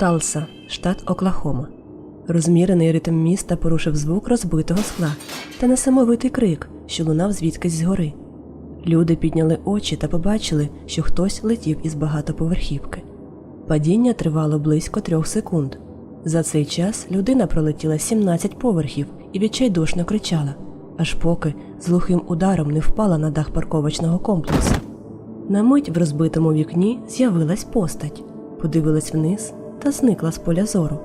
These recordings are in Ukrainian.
Талса, штат Оклахома. Розмірений ритм міста порушив звук розбитого скла та несамовитий крик, що лунав звідкись згори. Люди підняли очі та побачили, що хтось летів із багатоповерхівки. Падіння тривало близько трьох секунд. За цей час людина пролетіла 17 поверхів і відчайдушно кричала, аж поки з глухим ударом не впала на дах парковочного комплексу. На мить в розбитому вікні з'явилась постать, подивилась вниз та зникла з поля зору.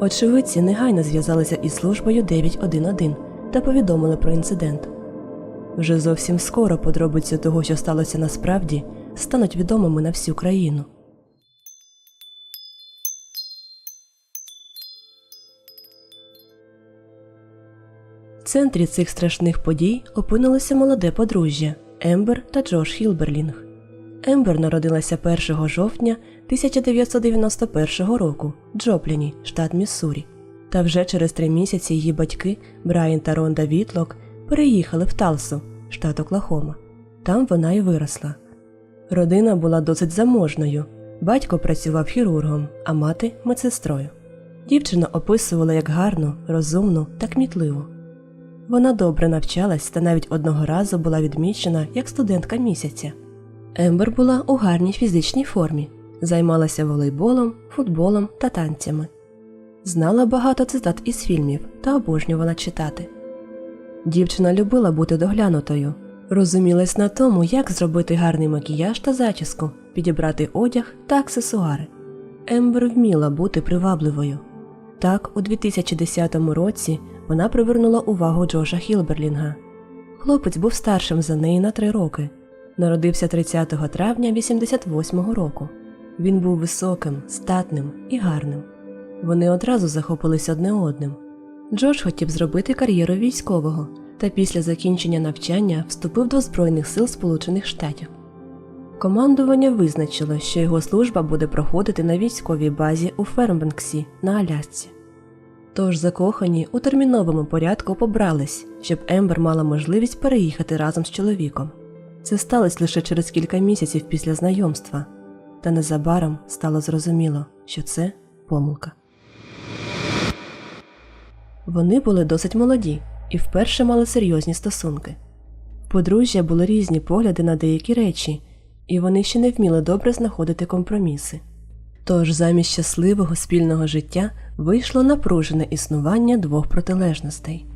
Очевидці негайно зв'язалися із службою 911 та повідомили про інцидент. Вже зовсім скоро подробиці того, що сталося насправді, стануть відомими на всю країну. В центрі цих страшних подій опинилося молоде подружжя Ембер та Джош Хілберлінг. Ембер народилася 1 жовтня 1991 року в Джопліні, штат Міссурі. Та вже через три місяці її батьки Брайан та Ронда Вітлок переїхали в Талсу, штат Оклахома. Там вона і виросла. Родина була досить заможною. Батько працював хірургом, а мати медсестрою. Дівчина описувала як гарну, розумну та кмітливу. Вона добре навчалась та навіть одного разу була відмічена як студентка місяця. Ембер була у гарній фізичній формі, займалася волейболом, футболом та танцями. Знала багато цитат із фільмів та обожнювала читати. Дівчина любила бути доглянутою, розумілась на тому, як зробити гарний макіяж та зачіску, підібрати одяг та аксесуари. Ембер вміла бути привабливою. Так, у 2010 році вона привернула увагу Джоша Хілберлінга. Хлопець був старшим за неї на три роки. Народився 30 травня 88-го року. Він був високим, статним і гарним. Вони одразу захопились одне одним. Джош хотів зробити кар'єру військового та після закінчення навчання вступив до Збройних сил Сполучених Штатів. Командування визначило, що його служба буде проходити на військовій базі у Фермбенксі на Алясці. Тож закохані у терміновому порядку побрались, щоб Ембер мала можливість переїхати разом з чоловіком. Це сталося лише через кілька місяців після знайомства, та незабаром стало зрозуміло, що це помилка. Вони були досить молоді і вперше мали серйозні стосунки. Подружжя були різні погляди на деякі речі, і вони ще не вміли добре знаходити компроміси. Тож замість щасливого спільного життя вийшло напружене існування двох протилежностей.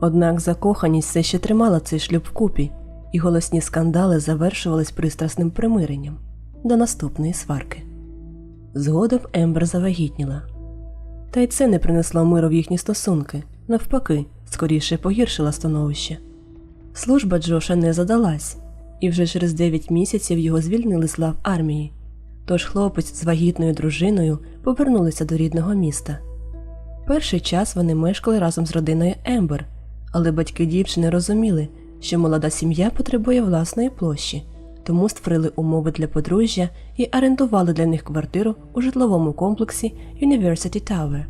Однак закоханість все ще тримала цей шлюб вкупі, і голосні скандали завершувались пристрасним примиренням до наступної сварки. Згодом Ембер завагітніла. Та й це не принесло миру в їхні стосунки, навпаки, скоріше погіршила становище. Служба Джоша не задалась, і вже через 9 місяців його звільнили з лав армії. Тож хлопець з вагітною дружиною повернулися до рідного міста. Перший час вони мешкали разом з родиною Ембер, але батьки дівчини розуміли, що молода сім'я потребує власної площі, тому створили умови для подружжя і орендували для них квартиру у житловому комплексі University Tower.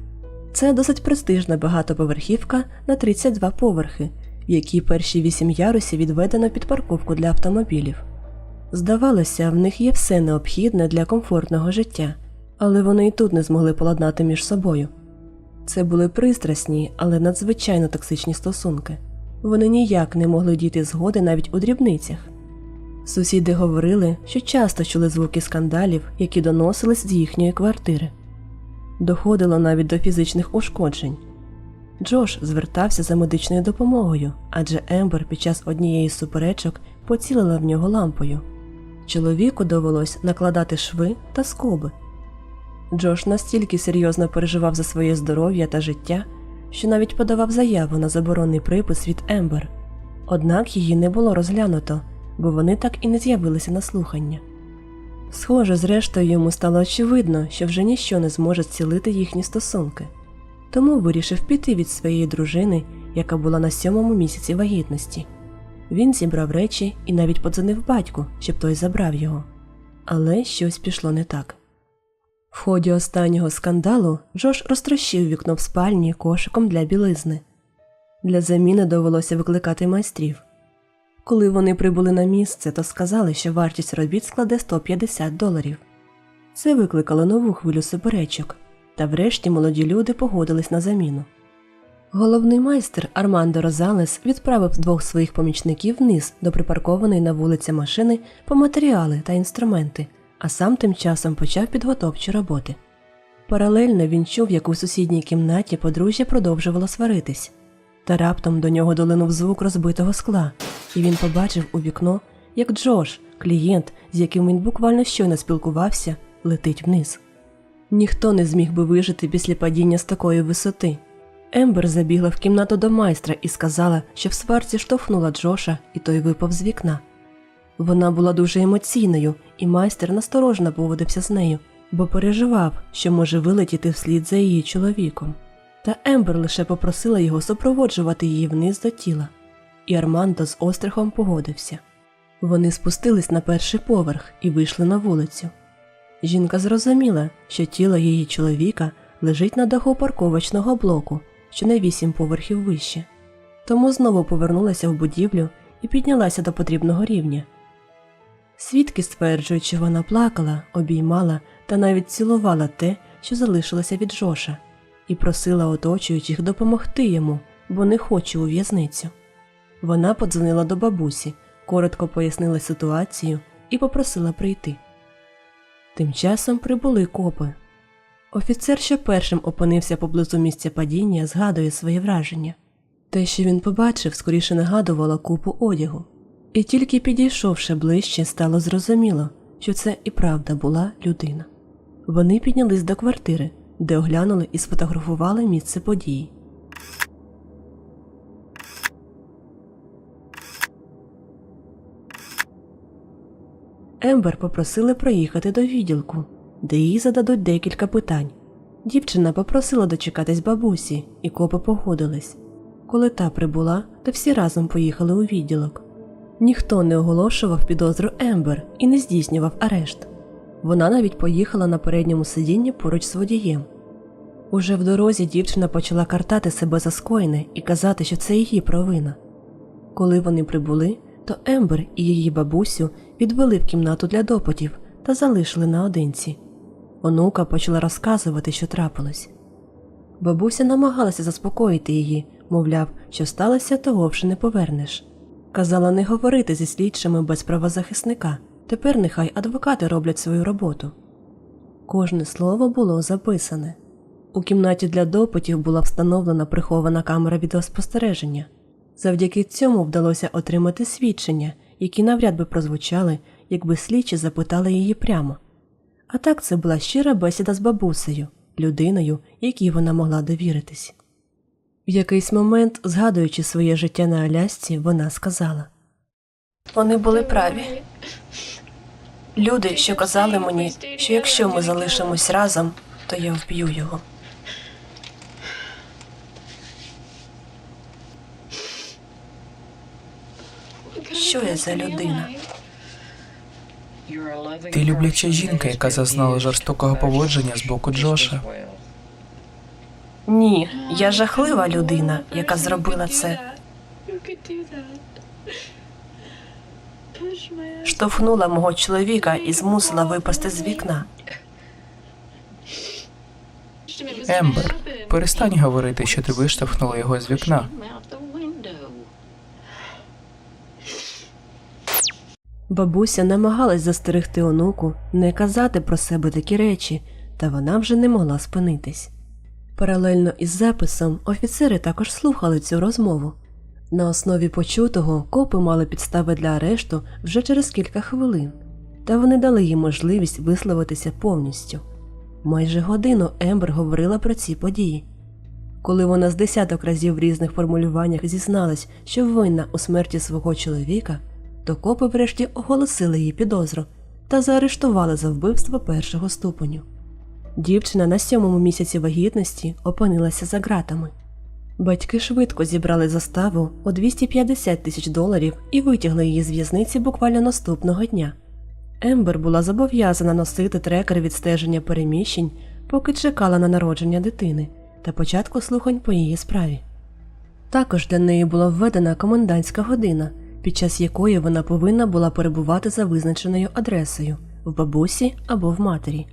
Це досить престижна багатоповерхівка на 32 поверхи, в якій перші вісім ярусів відведено під парковку для автомобілів. Здавалося, в них є все необхідне для комфортного життя, але вони і тут не змогли поладнати між собою. Це були пристрасні, але надзвичайно токсичні стосунки. Вони ніяк не могли дійти згоди навіть у дрібницях. Сусіди говорили, що часто чули звуки скандалів, які доносились з їхньої квартири. Доходило навіть до фізичних ушкоджень. Джош звертався за медичною допомогою, адже Ембер під час однієї з суперечок поцілила в нього лампою. Чоловіку довелось накладати шви та скоби. Джош настільки серйозно переживав за своє здоров'я та життя, що навіть подавав заяву на заборонний припис від Ембер. Однак її не було розглянуто, бо вони так і не з'явилися на слухання. Схоже, зрештою йому стало очевидно, що вже ніщо не зможе зцілити їхні стосунки, тому вирішив піти від своєї дружини, яка була на сьомому місяці вагітності. Він зібрав речі і навіть подзвонив батьку, щоб той забрав його. Але щось пішло не так. В ході останнього скандалу Джош розтрощив вікно в спальні кошиком для білизни. Для заміни довелося викликати майстрів. Коли вони прибули на місце, то сказали, що вартість робіт складе 150 доларів. Це викликало нову хвилю суперечок, та врешті молоді люди погодились на заміну. Головний майстер Армандо Розалес відправив двох своїх помічників вниз до припаркованої на вулиці машини по матеріали та інструменти, а сам тим часом почав підготовчі роботи. Паралельно він чув, як у сусідній кімнаті подружжя продовжувало сваритись, та раптом до нього долинув звук розбитого скла, і він побачив у вікно, як Джош, клієнт, з яким він буквально щойно спілкувався, летить вниз. Ніхто не зміг би вижити після падіння з такої висоти. Ембер забігла в кімнату до майстра і сказала, що в сварці штовхнула Джоша, і той випав з вікна. Вона була дуже емоційною, і майстер насторожно поводився з нею, бо переживав, що може вилетіти вслід за її чоловіком. Та Ембер лише попросила його супроводжувати її вниз до тіла, і Армандо з острахом погодився. Вони спустились на перший поверх і вийшли на вулицю. Жінка зрозуміла, що тіло її чоловіка лежить на даху парковочного блоку, що на вісім поверхів вище. Тому знову повернулася в будівлю і піднялася до потрібного рівня. Свідки стверджують, що вона плакала, обіймала та навіть цілувала те, що залишилося від Джоша, і просила оточуючих допомогти йому, бо не хоче у в'язницю. Вона подзвонила до бабусі, коротко пояснила ситуацію і попросила прийти. Тим часом прибули копи. Офіцер, що першим опинився поблизу місця падіння, згадує свої враження. Те, що він побачив, скоріше нагадувало купу одягу. І тільки підійшовши ближче, стало зрозуміло, що це і правда була людина. Вони піднялись до квартири, де оглянули і сфотографували місце події. Ембер попросили проїхати до відділку, де їй зададуть декілька питань. Дівчина попросила дочекатись бабусі, і копи погодились. Коли та прибула, то всі разом поїхали у відділок. Ніхто не оголошував підозру Ембер і не здійснював арешт. Вона навіть поїхала на передньому сидінні поруч з водієм. Уже в дорозі дівчина почала картати себе за скоєне і казати, що це її провина. Коли вони прибули, то Ембер і її бабусю відвели в кімнату для допитів та залишили наодинці. Онука почала розказувати, що трапилось. Бабуся намагалася заспокоїти її, мовляв, що сталося, того вже не повернеш. Казала не говорити зі слідчими без правозахисника. Тепер нехай адвокати роблять свою роботу. Кожне слово було записане. У кімнаті для допитів була встановлена прихована камера відеоспостереження. Завдяки цьому вдалося отримати свідчення, які навряд би прозвучали, якби слідчі запитали її прямо. А так це була щира бесіда з бабусею, людиною, якій вона могла довіритись. В якийсь момент, згадуючи своє життя на Алясці, вона сказала Вони були праві. Люди, що казали мені, що якщо ми залишимось разом, то я вб'ю його. Що я за людина? Ти любляча жінка, яка зазнала жорстокого поводження з боку Джоша. Ні, я жахлива людина, яка зробила це. Штовхнула мого чоловіка і змусила випасти з вікна. Ембер, перестань говорити, що ти виштовхнула його з вікна. Бабуся намагалась застерегти онуку, не казати про себе такі речі, та вона вже не могла спинитись. Паралельно із записом офіцери також слухали цю розмову. На основі почутого копи мали підстави для арешту вже через кілька хвилин, та вони дали їм можливість висловитися повністю. Майже годину Ембер говорила про ці події. Коли вона з десяток разів в різних формулюваннях зізналась, що винна у смерті свого чоловіка, то копи врешті оголосили їй підозру та заарештували за вбивство першого ступеню. Дівчина на сьомому місяці вагітності опинилася за ґратами. Батьки швидко зібрали заставу у 250 тисяч доларів і витягли її з в'язниці буквально наступного дня. Ембер була зобов'язана носити трекер відстеження переміщень, поки чекала на народження дитини та початку слухань по її справі. Також для неї була введена комендантська година, під час якої вона повинна була перебувати за визначеною адресою в бабусі або в матері.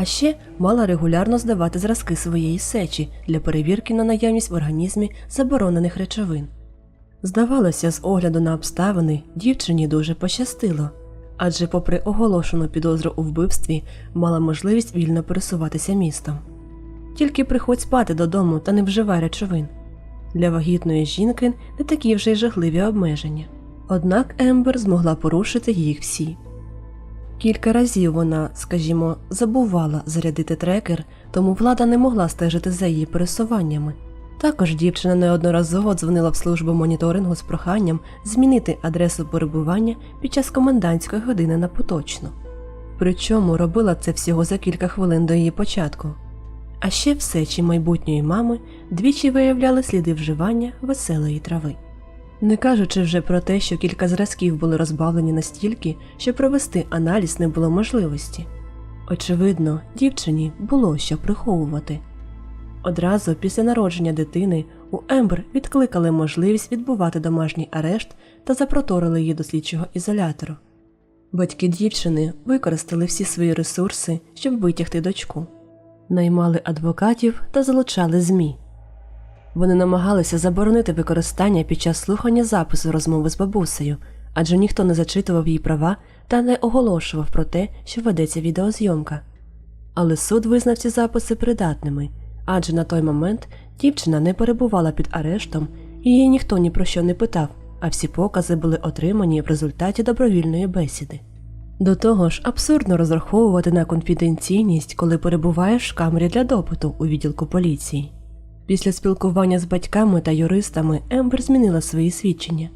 А ще мала регулярно здавати зразки своєї сечі для перевірки на наявність в організмі заборонених речовин. Здавалося, з огляду на обставини дівчині дуже пощастило, адже, попри оголошену підозру у вбивстві, мала можливість вільно пересуватися містом. Тільки приходь спати додому та не вживай речовин. Для вагітної жінки не такі вже й жахливі обмеження. Однак Ембер змогла порушити їх всі. Кілька разів вона, скажімо, забувала зарядити трекер, тому влада не могла стежити за її пересуваннями. Також дівчина неодноразово дзвонила в службу моніторингу з проханням змінити адресу перебування під час комендантської години на поточну. Причому робила це всього за кілька хвилин до її початку. А ще в сечі майбутньої мами двічі виявляли сліди вживання веселої трави. Не кажучи вже про те, що кілька зразків були розбавлені настільки, що провести аналіз не було можливості. Очевидно, дівчині було що приховувати. Одразу після народження дитини у Ембер відкликали можливість відбувати домашній арешт та запроторили її до слідчого ізолятору. Батьки дівчини використали всі свої ресурси, щоб витягти дочку, наймали адвокатів та залучали ЗМІ. Вони намагалися заборонити використання під час слухання запису розмови з бабусею, адже ніхто не зачитував її права та не оголошував про те, що ведеться відеозйомка. Але суд визнав ці записи придатними, адже на той момент дівчина не перебувала під арештом, її ніхто ні про що не питав, а всі покази були отримані в результаті добровільної бесіди. До того ж, абсурдно розраховувати на конфіденційність, коли перебуваєш в камері для допиту у відділку поліції. Після спілкування з батьками та юристами Ембер змінила свої свідчення.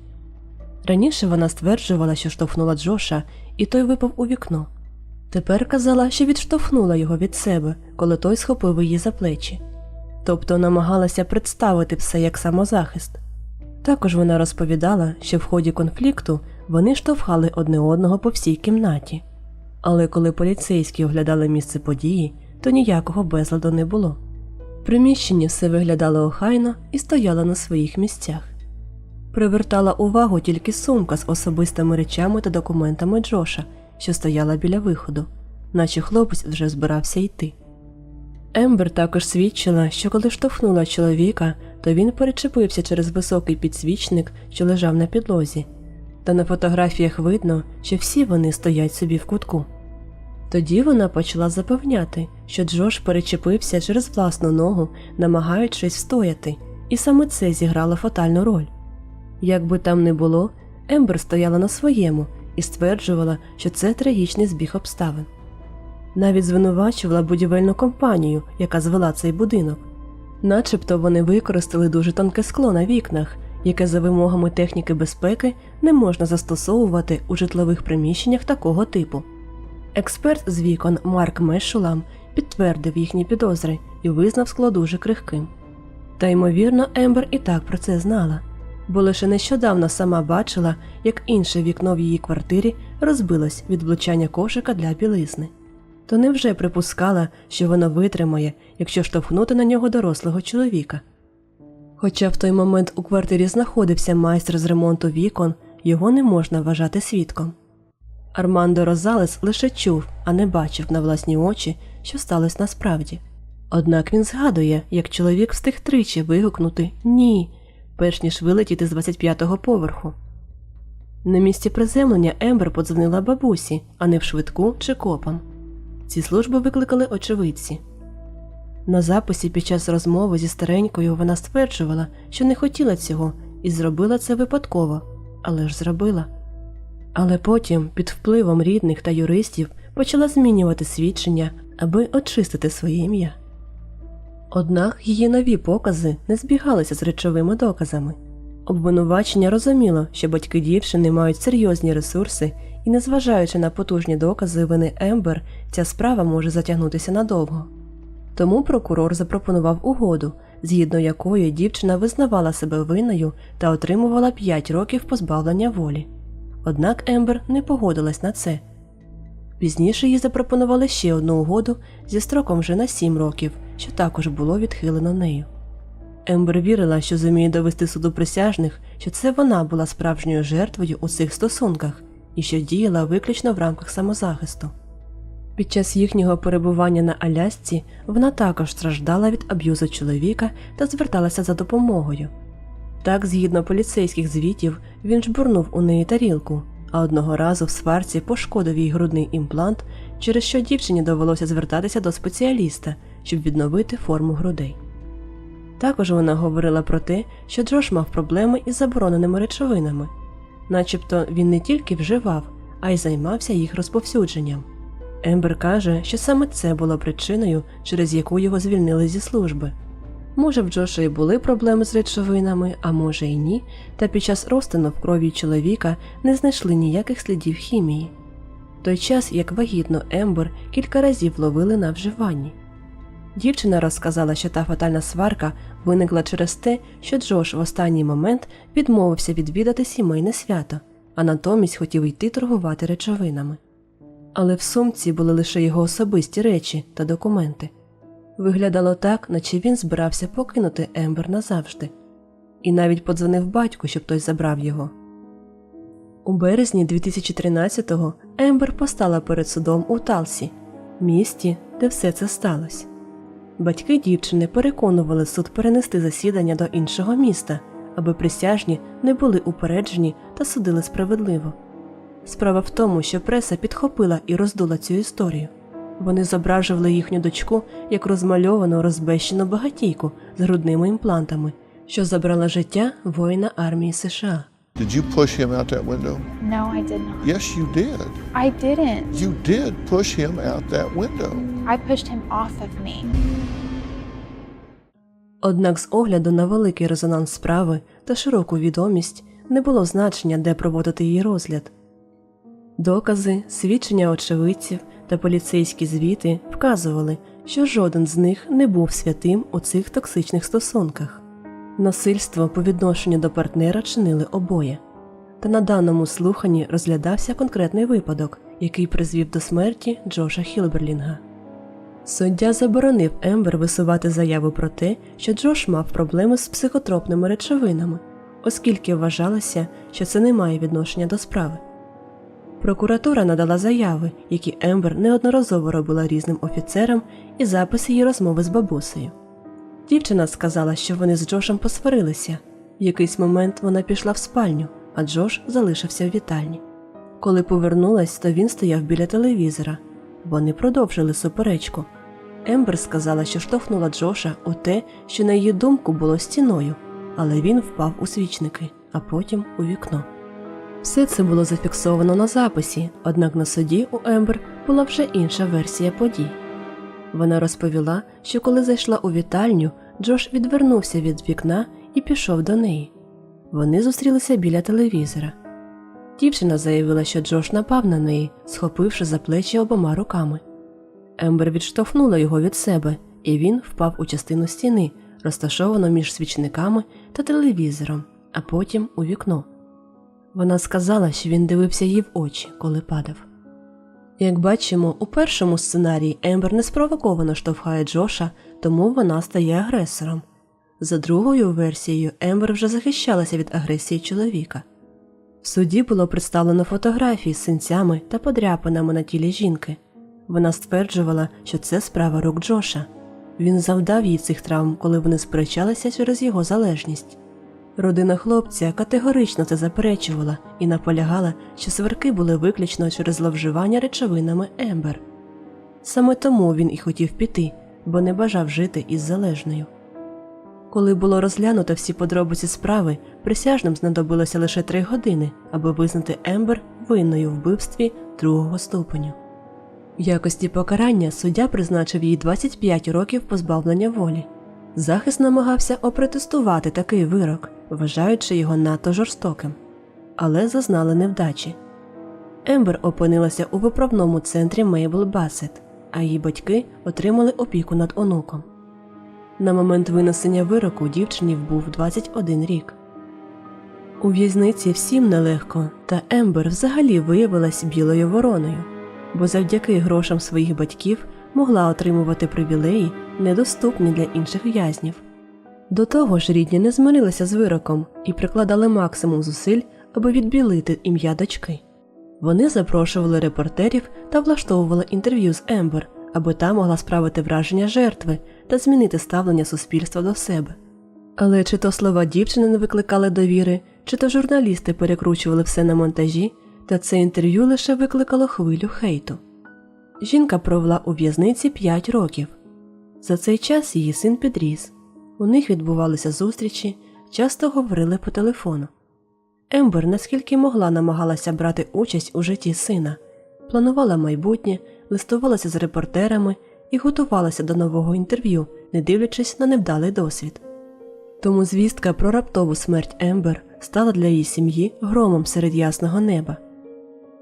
Раніше вона стверджувала, що штовхнула Джоша, і той випав у вікно. Тепер казала, що відштовхнула його від себе, коли той схопив її за плечі. Тобто намагалася представити все як самозахист. Також вона розповідала, що в ході конфлікту вони штовхали одне одного по всій кімнаті. Але коли поліцейські оглядали місце події, то ніякого безладу не було. Приміщенні все виглядало охайно і стояло на своїх місцях. Привертала увагу тільки сумка з особистими речами та документами Джоша, що стояла біля виходу, наче хлопець вже збирався йти. Ембер також свідчила, що коли штовхнула чоловіка, то він перечепився через високий підсвічник, що лежав на підлозі, та на фотографіях видно, що всі вони стоять собі в кутку. Тоді вона почала запевняти, що Джош перечепився через власну ногу, намагаючись встояти, і саме це зіграло фатальну роль. Як би там не було, Ембер стояла на своєму і стверджувала, що це трагічний збіг обставин. Навіть звинувачувала будівельну компанію, яка звела цей будинок. Начебто вони використали дуже тонке скло на вікнах, яке за вимогами техніки безпеки не можна застосовувати у житлових приміщеннях такого типу. Експерт з вікон Марк Мешулам підтвердив їхні підозри і визнав скло дуже крихким. Та ймовірно, Ембер і так про це знала, бо лише нещодавно сама бачила, як інше вікно в її квартирі розбилось від влучання кошика для білизни. То невже припускала, що воно витримає, якщо штовхнути на нього дорослого чоловіка. Хоча в той момент у квартирі знаходився майстер з ремонту вікон, його не можна вважати свідком. Армандо Розалес лише чув, а не бачив на власні очі, що сталося насправді. Однак він згадує, як чоловік встиг тричі вигукнути Ні, перш ніж вилетіти з 25-го поверху. На місці приземлення Ембер подзвонила бабусі, а не в швидку чи копам. Ці служби викликали очевидці. На записі під час розмови зі старенькою вона стверджувала, що не хотіла цього і зробила це випадково, але ж зробила. Але потім, під впливом рідних та юристів, почала змінювати свідчення, аби очистити своє ім'я. Однак її нові покази не збігалися з речовими доказами. Обвинувачення розуміло, що батьки дівчини мають серйозні ресурси, і, незважаючи на потужні докази вини Ембер, ця справа може затягнутися надовго. Тому прокурор запропонував угоду, згідно якої дівчина визнавала себе винною та отримувала 5 років позбавлення волі. Однак Ембер не погодилась на це. Пізніше їй запропонували ще одну угоду зі строком вже на 7 років, що також було відхилено нею. Ембер вірила, що зуміє довести суду присяжних, що це вона була справжньою жертвою у цих стосунках і що діяла виключно в рамках самозахисту. Під час їхнього перебування на Алясці вона також страждала від аб'юзу чоловіка та зверталася за допомогою. Так, згідно поліцейських звітів, він жбурнув у неї тарілку, а одного разу в сварці пошкодив їй грудний імплант, через що дівчині довелося звертатися до спеціаліста, щоб відновити форму грудей. Також вона говорила про те, що Джош мав проблеми із забороненими речовинами, начебто він не тільки вживав, а й займався їх розповсюдженням. Ембер каже, що саме це було причиною, через яку його звільнили зі служби. Може, в Джоша і були проблеми з речовинами, а може і ні, та під час розтину в крові чоловіка не знайшли ніяких слідів хімії. В той час, як вагітно Ембер кілька разів ловили на вживанні. Дівчина розказала, що та фатальна сварка виникла через те, що Джош в останній момент відмовився відвідати сімейне свято, а натомість хотів йти торгувати речовинами. Але в сумці були лише його особисті речі та документи. Виглядало так, наче він збирався покинути Ембер назавжди, і навіть подзвонив батьку, щоб той забрав його. У березні 2013-го Ембер постала перед судом у Талсі, місті, де все це сталося. Батьки дівчини переконували суд перенести засідання до іншого міста, аби присяжні не були упереджені та судили справедливо. Справа в тому, що преса підхопила і роздула цю історію. Вони зображували їхню дочку як розмальовану розбещену багатійку з грудними імплантами, що забрала життя воїна армії США. Did you push him out that window? No, I did not. Yes, you did. I didn't. You did push him out that window. I pushed him off of me. Однак з огляду на великий резонанс справи та широку відомість не було значення, де проводити її розгляд. Докази, свідчення очевидців та поліцейські звіти вказували, що жоден з них не був святим у цих токсичних стосунках. Насильство по відношенню до партнера чинили обоє. Та на даному слуханні розглядався конкретний випадок, який призвів до смерті Джоша Хілберлінга. Суддя заборонив Ембер висувати заяву про те, що Джош мав проблеми з психотропними речовинами, оскільки вважалося, що це не має відношення до справи. Прокуратура надала заяви, які Ембер неодноразово робила різним офіцерам, і записи її розмови з бабусею. Дівчина сказала, що вони з Джошем посварилися. В якийсь момент вона пішла в спальню, а Джош залишився в вітальні. Коли повернулась, то він стояв біля телевізора. Вони продовжили суперечку. Ембер сказала, що штовхнула Джоша у те, що на її думку було стіною, але він впав у свічники, а потім у вікно. Все це було зафіксовано на записі, однак на суді у Ембер була вже інша версія подій. Вона розповіла, що коли зайшла у вітальню, Джош відвернувся від вікна і пішов до неї. Вони зустрілися біля телевізора. Дівчина заявила, що Джош напав на неї, схопивши за плечі обома руками. Ембер відштовхнула його від себе, і він впав у частину стіни, розташовану між свічниками та телевізором, а потім у вікно. Вона сказала, що він дивився їй в очі, коли падав. Як бачимо, у першому сценарії Ембер неспровоковано штовхає Джоша, тому вона стає агресором. За другою версією, Ембер вже захищалася від агресії чоловіка. В суді було представлено фотографії з синцями та подряпинами на тілі жінки. Вона стверджувала, що це справа рук Джоша. Він завдав їй цих травм, коли вони сперечалися через його залежність. Родина хлопця категорично це заперечувала і наполягала, що сварки були виключно через зловживання речовинами Ембер. Саме тому він і хотів піти, бо не бажав жити із залежною. Коли було розглянуто всі подробиці справи, присяжним знадобилося лише три години, аби визнати Ембер винною в вбивстві другого ступеню. В якості покарання суддя призначив їй 25 років позбавлення волі. Захист намагався опротестувати такий вирок, вважаючи його надто жорстоким, але зазнали невдачі. Ембер опинилася у виправному центрі Мейбл Бассет, а її батьки отримали опіку над онуком. На момент винесення вироку дівчині був 21 рік. У в'язниці всім нелегко, та Ембер взагалі виявилась білою вороною, бо завдяки грошам своїх батьків могла отримувати привілеї, недоступні для інших в'язнів. До того ж, рідні не змирилися з вироком і прикладали максимум зусиль, аби відбілити ім'я дочки. Вони запрошували репортерів та влаштовували інтерв'ю з Ембер, аби та могла справити враження жертви та змінити ставлення суспільства до себе. Але чи то слова дівчини не викликали довіри, чи то журналісти перекручували все на монтажі, та це інтерв'ю лише викликало хвилю хейту. Жінка провела у в'язниці 5 років. За цей час її син підріс. У них відбувалися зустрічі, часто говорили по телефону. Ембер наскільки могла намагалася брати участь у житті сина, планувала майбутнє, листувалася з репортерами і готувалася до нового інтерв'ю, не дивлячись на невдалий досвід. Тому звістка про раптову смерть Ембер стала для її сім'ї громом серед ясного неба.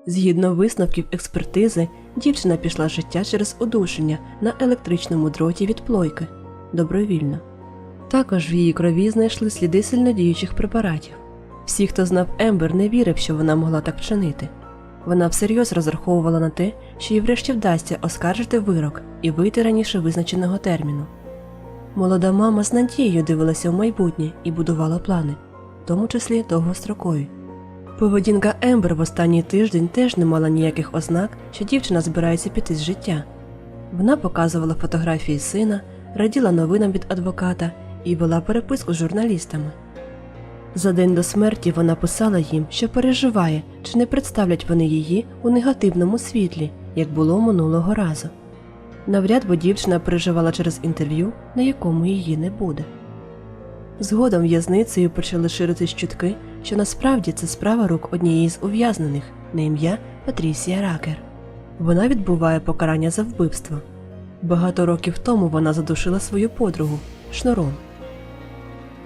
Згідно висновків експертизи, дівчина пішла життя через удушення на електричному дроті від плойки добровільно. Також в її крові знайшли сліди сильнодіючих препаратів. Всі, хто знав Ембер, не вірив, що вона могла так вчинити. Вона всерйоз розраховувала на те, що їй врешті вдасться оскаржити вирок і вийти раніше визначеного терміну. Молода мама з надією дивилася в майбутнє і будувала плани, в тому числі довгострокові. Поведінка Ембер в останній тиждень теж не мала ніяких ознак, що дівчина збирається піти з життя. Вона показувала фотографії сина, раділа новинам від адвоката і вела переписку з журналістами. За день до смерті вона писала їм, що переживає, чи не представлять вони її у негативному світлі, як було минулого разу. Навряд бо дівчина переживала через інтерв'ю, на якому її не буде. Згодом в'язницею почали ширитись чутки, що насправді це справа рук однієї з ув'язнених на ім'я Патрісія Ракер. Вона відбуває покарання за вбивство. Багато років тому вона задушила свою подругу шнуром.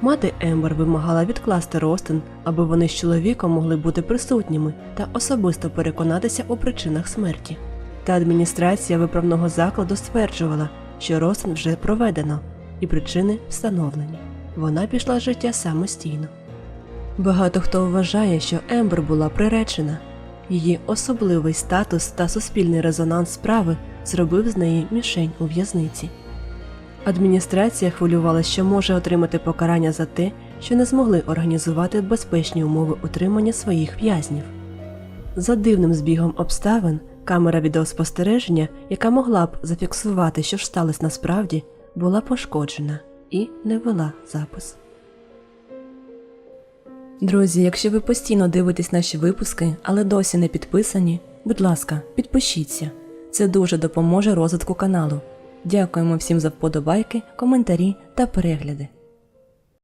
Мати Ембер вимагала відкласти розтин, аби вони з чоловіком могли бути присутніми та особисто переконатися у причинах смерті. Та адміністрація виправного закладу стверджувала, що розтин вже проведено і причини встановлені. Вона пішла з життя самостійно. Багато хто вважає, що Ембер була приречена. Її особливий статус та суспільний резонанс справи зробив з неї мішень у в'язниці. Адміністрація хвилювалася, що може отримати покарання за те, що не змогли організувати безпечні умови утримання своїх в'язнів. За дивним збігом обставин, камера відеоспостереження, яка могла б зафіксувати, що ж сталося насправді, була пошкоджена і не вела запис. Друзі, якщо ви постійно дивитесь наші випуски, але досі не підписані, будь ласка, підпишіться. Це дуже допоможе розвитку каналу. Дякуємо всім за вподобайки, коментарі та перегляди.